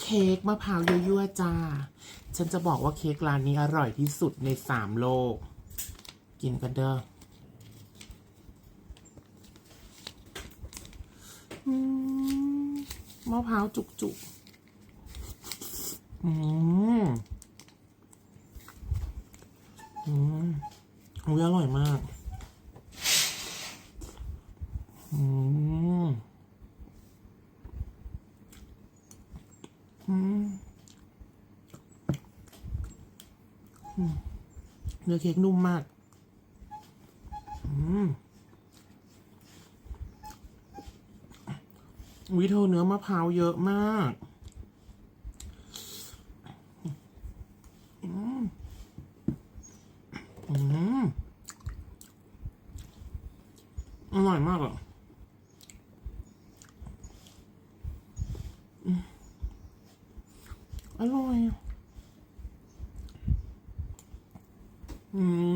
เค้กมะพร้าวยั่วๆจ้า ฉันจะบอกว่าเค้กร้านนี้อร่อยที่สุดในสามโลก กินกันเด้ออืมมะพร้าวจุกๆอืมอืมอุ้ยอร่อยมาก อืม อืมอืม เนื้อเค้กนุ่มมาก วิเธอเนื้อมะพร้าวเยอะมากอืมอืมอร่อยมากอะ อร่อย อืม